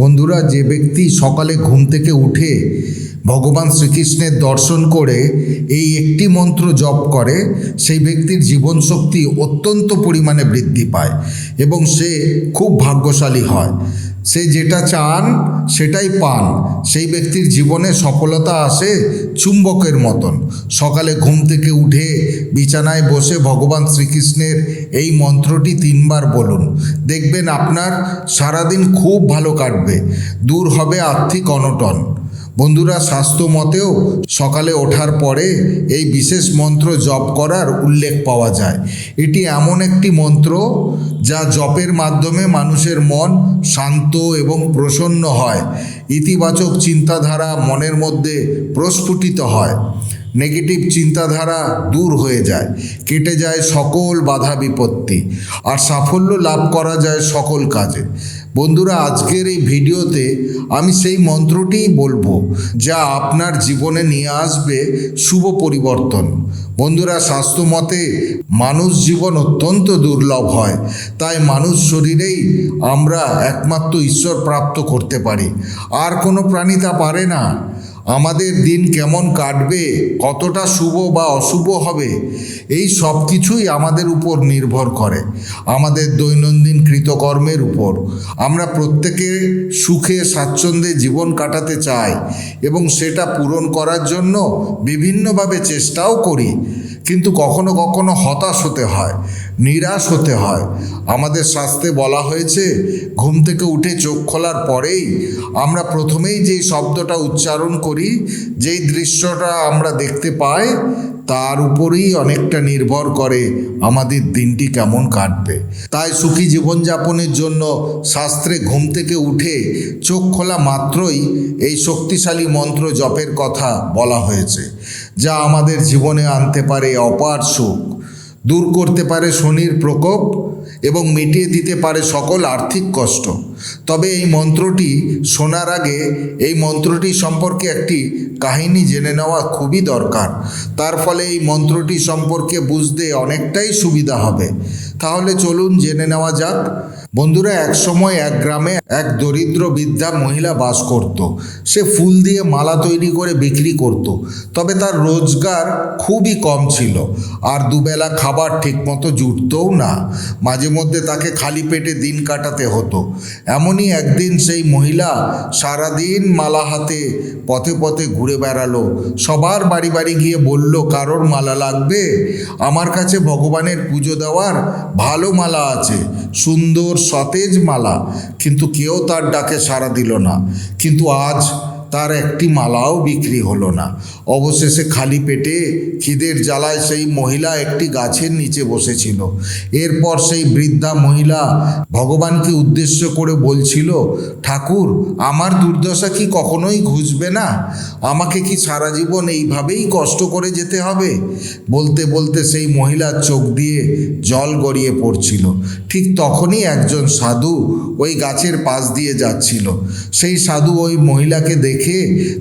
বন্ধুরা, যে ব্যক্তি সকালে ঘুম থেকে উঠে ভগবান শ্রীকৃষ্ণের দর্শন করে এই একটি মন্ত্র জপ করে, সেই ব্যক্তির জীবন শক্তি অত্যন্ত পরিমাণে বৃদ্ধি পায় এবং সে খুব ভাগ্যশালী হয়। সে যেটা চান, সেটাই পান। সেই ব্যক্তির জীবনে সফলতা আসে চুম্বকের মতন। সকালে ঘুম থেকে উঠে বিছানায় বসে ভগবান শ্রীকৃষ্ণের এই মন্ত্রটি তিনবার বলুন। দেখবেন আপনার সারাদিন খুব ভালো কাটবে। দূর হবে আর্থিক অনটন। বন্ধুরা স্বাস্থ্য মতেও সকালে ওঠার পরে এই বিশেষ মন্ত্র জপ করার উল্লেখ পাওয়া যায়। এটি এমন একটি মন্ত্র যা জপের মাধ্যমে মানুষের মন শান্ত এবং প্রসন্ন হয়। ইতিবাচক চিন্তাধারা মনের মধ্যে প্রস্ফুটিত হয়। নেগেটিভ চিন্তাধারা দূর হয়ে যায়, কেটে যায় সকল বাধা বিপত্তি। আর সাফল্য লাভ করা যায় সকল কাজে। বন্ধুরা, আজকের এই ভিডিওতে আমি সেই মন্ত্রটিই বলব, যা আপনার জীবনে নিয়ে আসবে শুভ পরিবর্তন। বন্ধুরা, স্বাস্থ্য মতে মানুষ জীবন অত্যন্ত দুর্লভ হয়, তাই মানুষ শরীরেই আমরা একমাত্র ঈশ্বর প্রাপ্ত করতে পারি। আর কোনো প্রাণী তা পারে না। আমাদের দিন কেমন কাটবে, কতটা শুভ বা অশুভ হবে, এই সব কিছুই আমাদের উপর নির্ভর করে, আমাদের দৈনন্দিন কৃতকর্মের উপর। আমরা প্রত্যেকে সুখে, স্বাচ্ছন্দ্যে জীবন কাটাতে চাই এবং সেটা পূরণ করার জন্য বিভিন্নভাবে চেষ্টাও করি। কিন্তু কখনো কখনো হতাশ হতে হয়, নিরাশ হতে হয়। আমাদের শাস্তে বলা হয়েছে, ঘুম থেকে উঠে চোখ খোলার পরেই আমরা প্রথমেই যেই শব্দটা উচ্চারণ করি, যেই দৃশ্যটা আমরা দেখতে পাই তার উপরেই অনেকটা নির্ভর করে আমাদের দিনটি কেমন কাটবে। তাই সুখী জীবনযাপনের জন্য শাস্ত্রে ঘুম থেকে উঠে চোখ খোলা মাত্রই এই শক্তিশালী মন্ত্র জপের কথা বলা হয়েছে, যা আমাদের জীবনে আনতে পারে অপার সুখ, দূর করতে পারে শনির প্রকোপ এবং মিটিয়ে দিতে পারে সকল আর্থিক কষ্ট। তবে এই মন্ত্রটি শোনার আগে এই মন্ত্রটি সম্পর্কে একটি কাহিনী জেনে নেওয়া খুবই দরকার। তার ফলে এই মন্ত্রটি সম্পর্কে বুঝতে অনেকটাই সুবিধা হবে। তাহলে চলুন জেনে নেওয়া যাক বন্ধুরা, এক সময় এক গ্রামে এক দরিদ্র বৃদ্ধা মহিলা বাস করত। সে ফুল দিয়ে মালা তৈরি করে বিক্রি করত। তবে তার রোজগার খুবই কম ছিল। আর দুবেলা খাবার ঠিকমতো জুটতও না। মাঝে মধ্যে তাকে খালি পেটে দিন কাটাতে হতো। এমনই একদিন সেই মহিলা সারাদিন মালা হাতে পথে পথে ঘুরে বেড়ালো। সবার বাড়ি বাড়ি গিয়ে বলল, কারোর মালা লাগবে? আমার কাছে ভগবানের পুজো দেওয়ার ভালো মালা আছে। সুন্দর সতেজ মালা কিন্তু কেউ তার ডাকে সাড়া দিল না। কিন্তু আজ তার একটি মালাও বিক্রি হলো না। অবশেষে খালি পেটে খিদের জ্বালায় সেই মহিলা একটি গাছের নিচে বসেছিল। এরপর সেই বৃদ্ধা মহিলা ভগবানকে উদ্দেশ্য করে বলছিল, ঠাকুর, আমার দুর্দশা কি কখনোই ঘুষবে না? আমাকে কি সারা জীবন এইভাবেই কষ্ট করে যেতে হবে? বলতে বলতে সেই মহিলার চোখ দিয়ে জল গড়িয়ে পড়ছিল। ঠিক তখনই একজন সাধু ওই গাছের পাশ দিয়ে যাচ্ছিল। সেই সাধু ওই মহিলাকে দেখে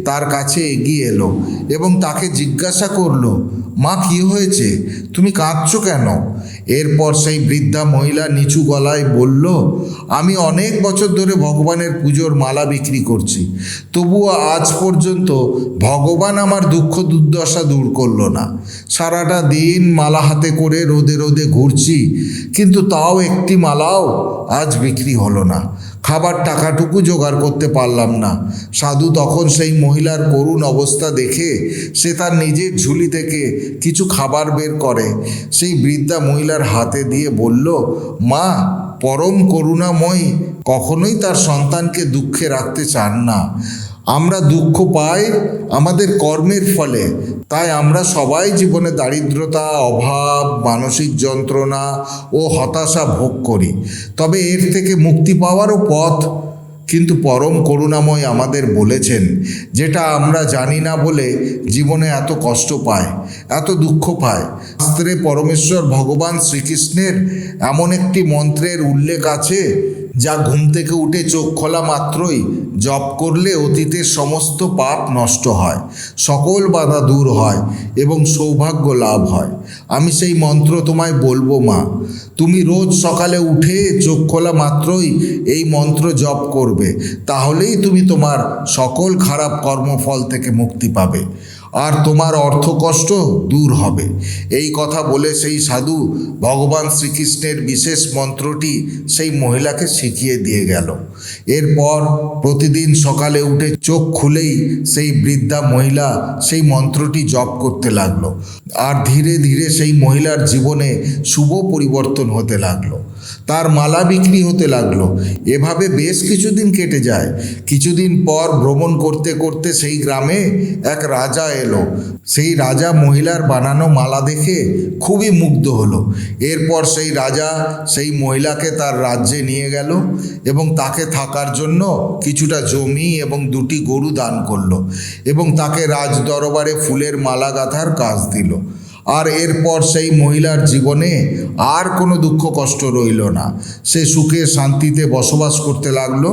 তার কাছে এগিয়ে এলো এবং তাকে জিজ্ঞাসা করল, মা, কি হয়েছে? তুমি কাঁদছো কেন? এরপর সেই বৃদ্ধা মহিলা নিচু গলায় বলল, আমি অনেক বছর ধরে ভগবানের পুজোর মালা বিক্রি করছি। তবুও আজ পর্যন্ত ভগবান আমার দুঃখ দুর্দশা দূর করল না। সারাটা দিন মালা হাতে করে রোদে রোদে ঘুরছি, কিন্তু তাও একটি মালাও আজ বিক্রি হলো না। খাবার টাকাটুকু জোগাড় করতে পারলাম না। সাধু তখন সেই মহিলার করুণ অবস্থা দেখে সে তার নিজের ঝুলি থেকে কিছু খাবার বের করে। সেই বৃদ্ধা মহিলার হাতে দিয়ে বলল, মা, পরম করুণাময়ী, কখনোই তার সন্তানকে দুঃখে রাখতে চান না। আমরা দুঃখ পাই আমাদের কর্মের ফলে। তাই আমরা সবাই জীবনে দারিদ্রতা, অভাব, মানসিক যন্ত্রণা ও হতাশা ভোগ করি। তবে এর থেকে মুক্তি পাওয়ারও পথ। কিন্তু পরম করুণাময় আমাদের বলেছেন, যেটা আমরা জানি না বলে জীবনে এত কষ্ট পায়, এত দুঃখ পায়। শাস্ত্রে পরমেশ্বর ভগবান শ্রীকৃষ্ণের এমন একটি মন্ত্রের উল্লেখ আছে যা ঘুম থেকে উঠে চোখ খোলা মাত্রই, জপ করলে অতীতের সমস্ত পাপ নষ্ট হয়, সকল বাধা দূর হয় এবং সৌভাগ্য লাভ হয়। আমি সেই মন্ত্র তোমায় বলব, মা। তুমি রোজ সকালে উঠে চোখ খোলা মাত্রই এই মন্ত্র জপ করবে, তাহলেই তুমি তোমার সকল খারাপ কর্মফল থেকে মুক্তি পাবে। আর তোমার অর্থকষ্ট দূর হবে। এই কথা বলে সেই সাধু ভগবান শ্রীকৃষ্ণের বিশেষ মন্ত্রটি সেই মহিলাকে শিখিয়ে দিয়ে গেল। এরপর প্রতিদিন সকালে উঠে চোখ খুলেই সেই বৃদ্ধা মহিলা সেই মন্ত্রটি জপ করতে লাগল। আর ধীরে ধীরে সেই মহিলার জীবনে শুভ পরিবর্তন হতে লাগল। তার মালা বিক্রি হতে লাগল। এভাবে বেশ কিছুদিন কেটে যায়। কিছুদিন পর ভ্রমণ করতে করতে সেই গ্রামে এক রাজা এলো। সেই রাজা মহিলার বানানো মালা দেখে খুবই মুগ্ধ হলো। এরপর সেই রাজা সেই মহিলাকে তার রাজ্যে নিয়ে গেল এবং তাকে থাকার জন্য কিছুটা জমি এবং দুটি গরু দান করল এবং তাকে রাজ দরবারে ফুলের মালা গাঁথার কাজ দিল। আর এরপর সেই মহিলার জীবনে আর কোনো দুঃখ কষ্ট রইল না। সে সুখে শান্তিতে বসবাস করতে লাগল।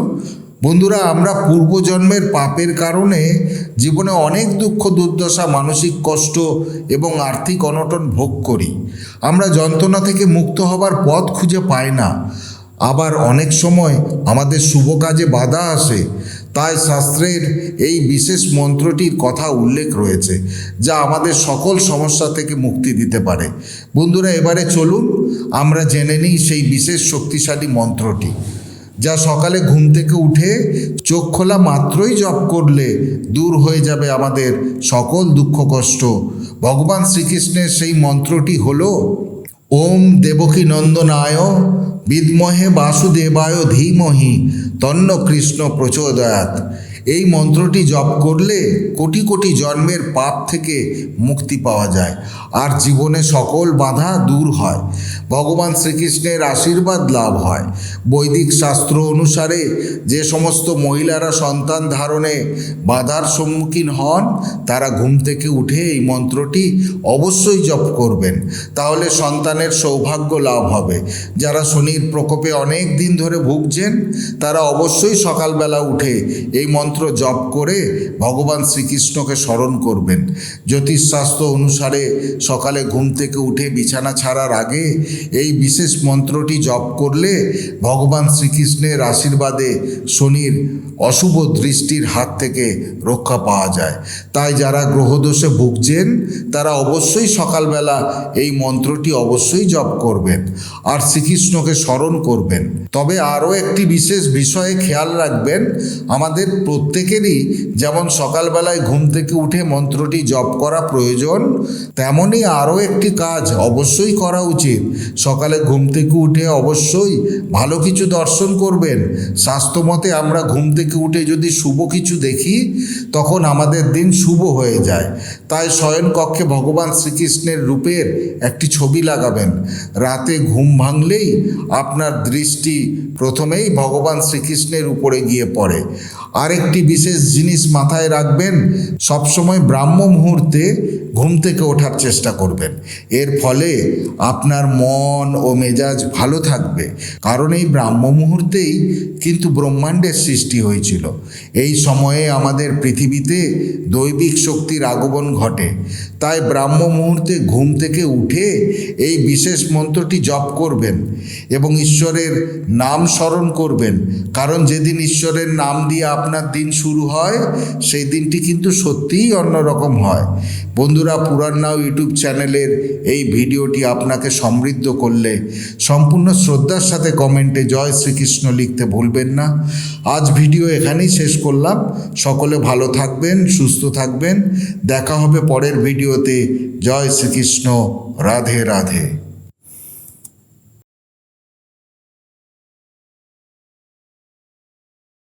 বন্ধুরা, আমরা পূর্বজন্মের পাপের কারণে জীবনে অনেক দুঃখ, দুর্দশা, মানসিক কষ্ট এবং আর্থিক অনটন ভোগ করি। আমরা যন্ত্রণা থেকে মুক্ত হবার পথ খুঁজে পাই না। আবার অনেক সময় আমাদের শুভ কাজে বাধা আসে। তাই শাস্ত্রের এই বিশেষ মন্ত্রটির কথা উল্লেখ রয়েছে, যা আমাদের সকল সমস্যা থেকে মুক্তি দিতে পারে। বন্ধুরা, এবারে চলুন আমরা জেনে নিই সেই বিশেষ শক্তিশালী মন্ত্রটি, যা সকালে ঘুম থেকে উঠে চোখ খোলা মাত্রই জপ করলে দূর হয়ে যাবে আমাদের সকল দুঃখ কষ্ট। ভগবান শ্রীকৃষ্ণের সেই মন্ত্রটি হল, ওম দেবকী নন্দনায়, বিদ্মহে বাসুদেবায় ধীমহি তন্ন কৃষ্ণ প্রচোদয়াত। এই মন্ত্রটি জপ করলে কোটি কোটি জন্মের পাপ থেকে মুক্তি পাওয়া যায়। আর জীবনে সকল বাধা দূর হয়। ভগবান শ্রীকৃষ্ণের আশীর্বাদ লাভ হয়। বৈদিক শাস্ত্র অনুসারে যে সমস্ত মহিলারা সন্তান ধারণে বাধার সম্মুখীন হন, তারা ঘুম থেকে উঠে এই মন্ত্রটি অবশ্যই জপ করবেন। তাহলে সন্তানের সৌভাগ্য লাভ হবে। যারা শনির প্রকোপে অনেক দিন ধরে ভুগছেন, তারা অবশ্যই সকালবেলা উঠে এই মন্ত্র জপ করে ভগবান শ্রীকৃষ্ণকে স্মরণ করবেন। জ্যোতিষশাস্ত্র অনুসারে সকালে ঘুম থেকে উঠে বিছানা ছাড়ার আগে এই বিশেষ মন্ত্রটি জপ করলে ভগবান শ্রীকৃষ্ণের আশীর্বাদে শনির অশুভ দৃষ্টির হাত থেকে রক্ষা পাওয়া যায়। তাই যারা গ্রহদোষে ভুগছেন, তারা অবশ্যই সকালবেলা এই মন্ত্রটি অবশ্যই জপ করবেন আর শ্রীকৃষ্ণকে স্মরণ করবেন। তবে আরও একটি বিশেষ বিষয়ে খেয়াল রাখবেন, আমাদের প্রত্যেকেরই যেমন সকালবেলায় ঘুম থেকে উঠে মন্ত্রটি জপ করা প্রয়োজন তেমনই আরও একটি কাজ অবশ্যই করা উচিত। সকালে ঘুম থেকে উঠে অবশ্যই ভালো কিছু দর্শন করবেন। স্বাস্থ্যমতে আমরা ঘুম থেকে উঠে যদি শুভ কিছু দেখি, তখন আমাদের দিন শুভ হয়ে যায়। তাই শয়ন কক্ষে ভগবান শ্রীকৃষ্ণের রূপের একটি ছবি লাগাবেন। রাতে ঘুম ভাঙলেই আপনার দৃষ্টি প্রথমেই ভগবান শ্রীকৃষ্ণের উপরে গিয়ে পড়ে। আরেকটি বিশেষ জিনিস মাথায় রাখবেন। সবসময় ব্রাহ্ম মুহূর্তে ঘুম থেকে ওঠার চেষ্টা করবেন। এর ফলে আপনার মন ও মেজাজ ভালো থাকবে। কারণ এই ব্রাহ্ম মুহূর্তেই কিন্তু ব্রহ্মাণ্ডের সৃষ্টি হয়েছিল। এই সময়ে আমাদের পৃথিবীতে দৈবিক শক্তির আগমন ঘটে। তাই ব্রাহ্ম মুহূর্তে ঘুম থেকে উঠে এই বিশেষ মন্ত্রটি জপ করবেন এবং ঈশ্বরের নাম স্মরণ করবেন। কারণ যেদিন ঈশ্বরের নাম দিয়ে আপনার দিন শুরু হয়, সেই দিনটি কিন্তু সত্যিই অন্যরকম হয়। বন্ধুরা পুরাণ নাও ইউটিউব চ্যানেলের এই ভিডিওটি আপনাকে সমৃদ্ধ করলে, সম্পূর্ণ শ্রদ্ধার সাথে কমেন্টে জয় শ্রীকৃষ্ণ লিখতে ভুলবেন না। আজ ভিডিও এখানেই শেষ করলাম। সকলে ভালো থাকবেন, সুস্থ থাকবেন। দেখা হবে পরের ভিডিওতে। জয় শ্রীকৃষ্ণ। রাধে রাধে।